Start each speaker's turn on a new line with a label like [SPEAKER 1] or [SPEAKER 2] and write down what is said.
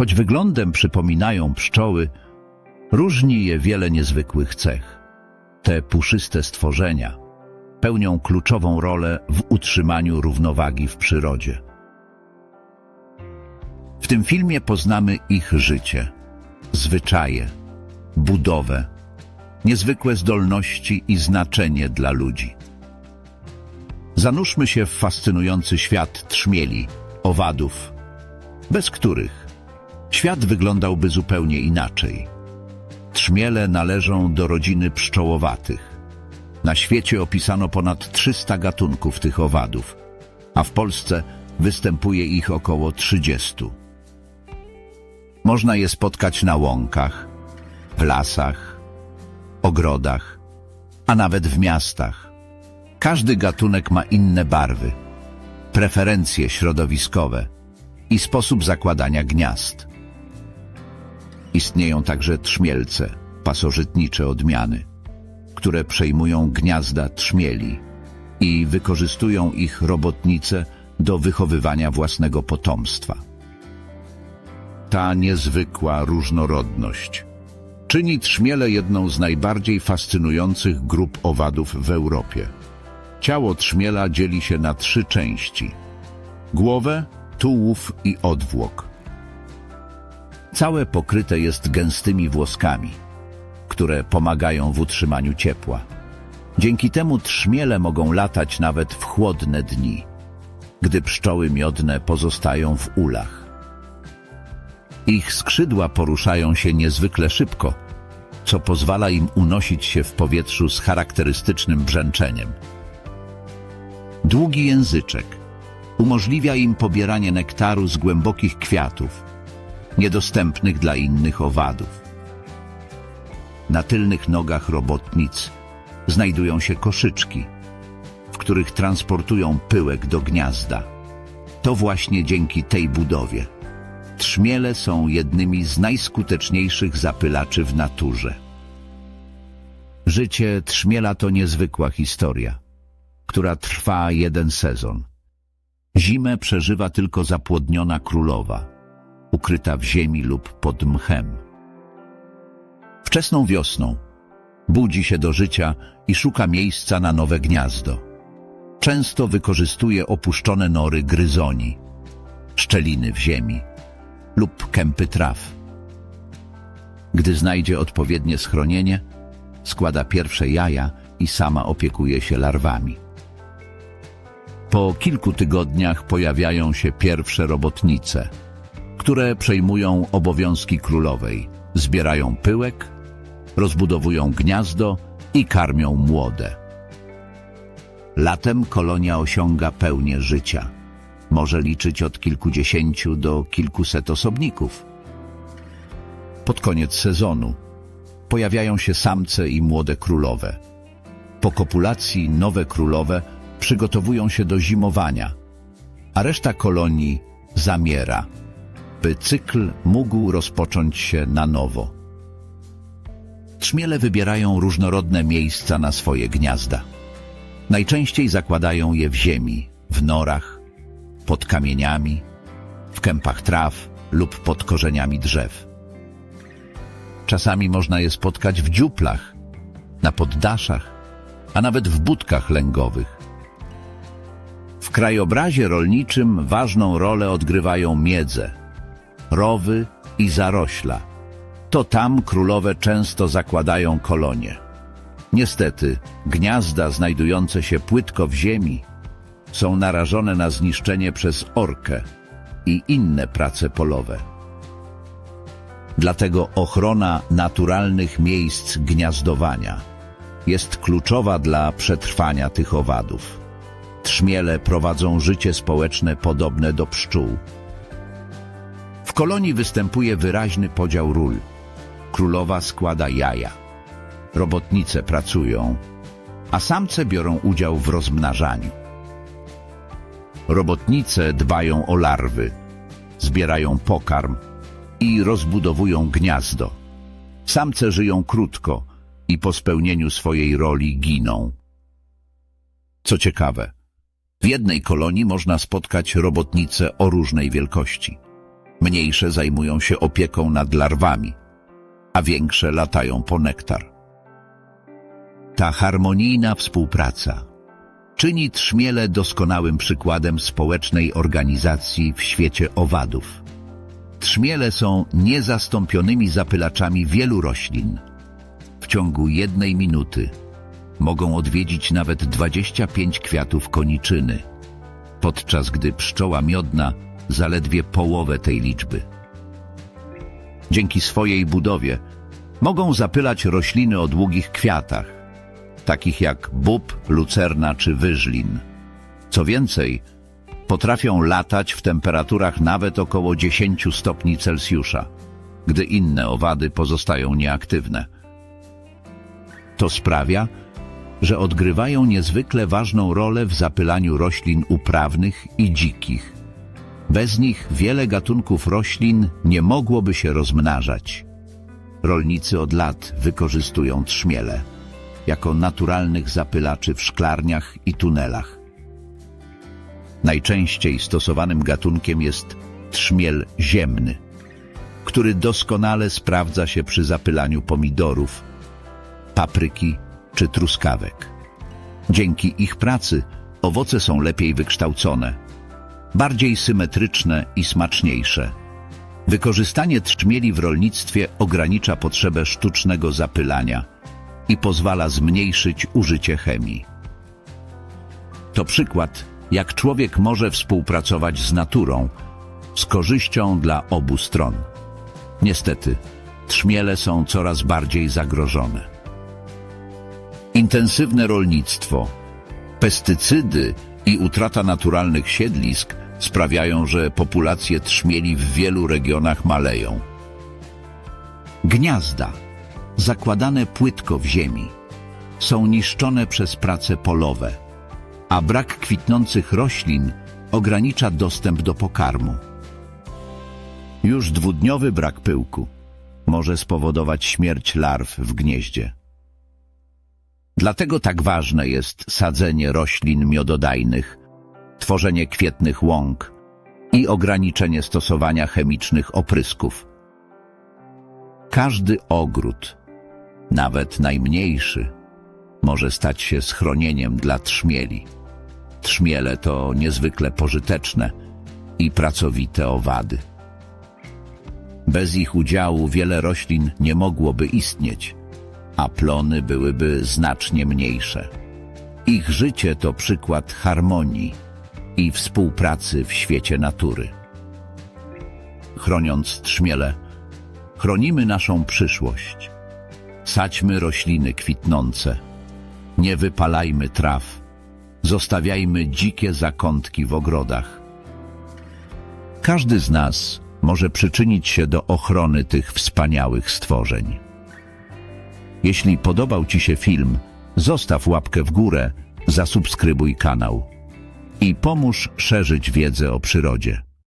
[SPEAKER 1] Choć wyglądem przypominają pszczoły, różni je wiele niezwykłych cech. Te puszyste stworzenia pełnią kluczową rolę w utrzymaniu równowagi w przyrodzie. W tym filmie poznamy ich życie, zwyczaje, budowę, niezwykłe zdolności i znaczenie dla ludzi. Zanurzmy się w fascynujący świat trzmieli, owadów, bez których świat wyglądałby zupełnie inaczej. Trzmiele należą do rodziny pszczołowatych. Na świecie opisano ponad 300 gatunków tych owadów, a w Polsce występuje ich około 30. Można je spotkać na łąkach, w lasach, ogrodach, a nawet w miastach. Każdy gatunek ma inne barwy, preferencje środowiskowe i sposób zakładania gniazd. Istnieją także trzmielce, pasożytnicze odmiany, które przejmują gniazda trzmieli i wykorzystują ich robotnice do wychowywania własnego potomstwa. Ta niezwykła różnorodność czyni trzmiele jedną z najbardziej fascynujących grup owadów w Europie. Ciało trzmiela dzieli się na trzy części. Głowę, tułów i odwłok. Całe pokryte jest gęstymi włoskami, które pomagają w utrzymaniu ciepła. Dzięki temu trzmiele mogą latać nawet w chłodne dni, gdy pszczoły miodne pozostają w ulach. Ich skrzydła poruszają się niezwykle szybko, co pozwala im unosić się w powietrzu z charakterystycznym brzęczeniem. Długi języczek umożliwia im pobieranie nektaru z głębokich kwiatów, niedostępnych dla innych owadów. Na tylnych nogach robotnic znajdują się koszyczki, w których transportują pyłek do gniazda. To właśnie dzięki tej budowie. Trzmiele są jednymi z najskuteczniejszych zapylaczy w naturze. Życie trzmiela to niezwykła historia, która trwa jeden sezon. Zimę przeżywa tylko zapłodniona królowa, ukryta w ziemi lub pod mchem. Wczesną wiosną budzi się do życia i szuka miejsca na nowe gniazdo. Często wykorzystuje opuszczone nory gryzoni, szczeliny w ziemi lub kępy traw. Gdy znajdzie odpowiednie schronienie, składa pierwsze jaja i sama opiekuje się larwami. Po kilku tygodniach pojawiają się pierwsze robotnice, które przejmują obowiązki królowej, zbierają pyłek, rozbudowują gniazdo i karmią młode. Latem kolonia osiąga pełnię życia. Może liczyć od kilkudziesięciu do kilkuset osobników. Pod koniec sezonu pojawiają się samce i młode królowe. Po kopulacji nowe królowe przygotowują się do zimowania, a reszta kolonii zamiera, by cykl mógł rozpocząć się na nowo. Trzmiele wybierają różnorodne miejsca na swoje gniazda. Najczęściej zakładają je w ziemi, w norach, pod kamieniami, w kępach traw lub pod korzeniami drzew. Czasami można je spotkać w dziuplach, na poddaszach, a nawet w budkach lęgowych. W krajobrazie rolniczym ważną rolę odgrywają miedze, rowy i zarośla. To tam królowe często zakładają kolonie. Niestety, gniazda znajdujące się płytko w ziemi są narażone na zniszczenie przez orkę i inne prace polowe. Dlatego ochrona naturalnych miejsc gniazdowania jest kluczowa dla przetrwania tych owadów. Trzmiele prowadzą życie społeczne podobne do pszczół. W kolonii występuje wyraźny podział ról. Królowa składa jaja, robotnice pracują, a samce biorą udział w rozmnażaniu. Robotnice dbają o larwy, zbierają pokarm i rozbudowują gniazdo. Samce żyją krótko i po spełnieniu swojej roli giną. Co ciekawe, w jednej kolonii można spotkać robotnice o różnej wielkości. Mniejsze zajmują się opieką nad larwami, a większe latają po nektar. Ta harmonijna współpraca czyni trzmiele doskonałym przykładem społecznej organizacji w świecie owadów. Trzmiele są niezastąpionymi zapylaczami wielu roślin. W ciągu jednej minuty mogą odwiedzić nawet 25 kwiatów koniczyny, podczas gdy pszczoła miodna zaledwie połowę tej liczby. Dzięki swojej budowie mogą zapylać rośliny o długich kwiatach, takich jak bób, lucerna czy wyżlin. Co więcej, potrafią latać w temperaturach nawet około 10 stopni Celsjusza, gdy inne owady pozostają nieaktywne. To sprawia, że odgrywają niezwykle ważną rolę w zapylaniu roślin uprawnych i dzikich. Bez nich wiele gatunków roślin nie mogłoby się rozmnażać. Rolnicy od lat wykorzystują trzmiele jako naturalnych zapylaczy w szklarniach i tunelach. Najczęściej stosowanym gatunkiem jest trzmiel ziemny, który doskonale sprawdza się przy zapylaniu pomidorów, papryki czy truskawek. Dzięki ich pracy owoce są lepiej wykształcone, bardziej symetryczne i smaczniejsze. Wykorzystanie trzmieli w rolnictwie ogranicza potrzebę sztucznego zapylania i pozwala zmniejszyć użycie chemii. To przykład, jak człowiek może współpracować z naturą, z korzyścią dla obu stron. Niestety, trzmiele są coraz bardziej zagrożone. Intensywne rolnictwo, pestycydy i utrata naturalnych siedlisk sprawiają, że populacje trzmieli w wielu regionach maleją. Gniazda, zakładane płytko w ziemi, są niszczone przez prace polowe, a brak kwitnących roślin ogranicza dostęp do pokarmu. Już dwudniowy brak pyłku może spowodować śmierć larw w gnieździe. Dlatego tak ważne jest sadzenie roślin miododajnych, tworzenie kwietnych łąk i ograniczenie stosowania chemicznych oprysków. Każdy ogród, nawet najmniejszy, może stać się schronieniem dla trzmieli. Trzmiele to niezwykle pożyteczne i pracowite owady. Bez ich udziału wiele roślin nie mogłoby istnieć, a plony byłyby znacznie mniejsze. Ich życie to przykład harmonii i współpracy w świecie natury. Chroniąc trzmiele, chronimy naszą przyszłość. Sadźmy rośliny kwitnące, nie wypalajmy traw, zostawiajmy dzikie zakątki w ogrodach. Każdy z nas może przyczynić się do ochrony tych wspaniałych stworzeń. Jeśli podobał Ci się film, zostaw łapkę w górę, zasubskrybuj kanał i pomóż szerzyć wiedzę o przyrodzie.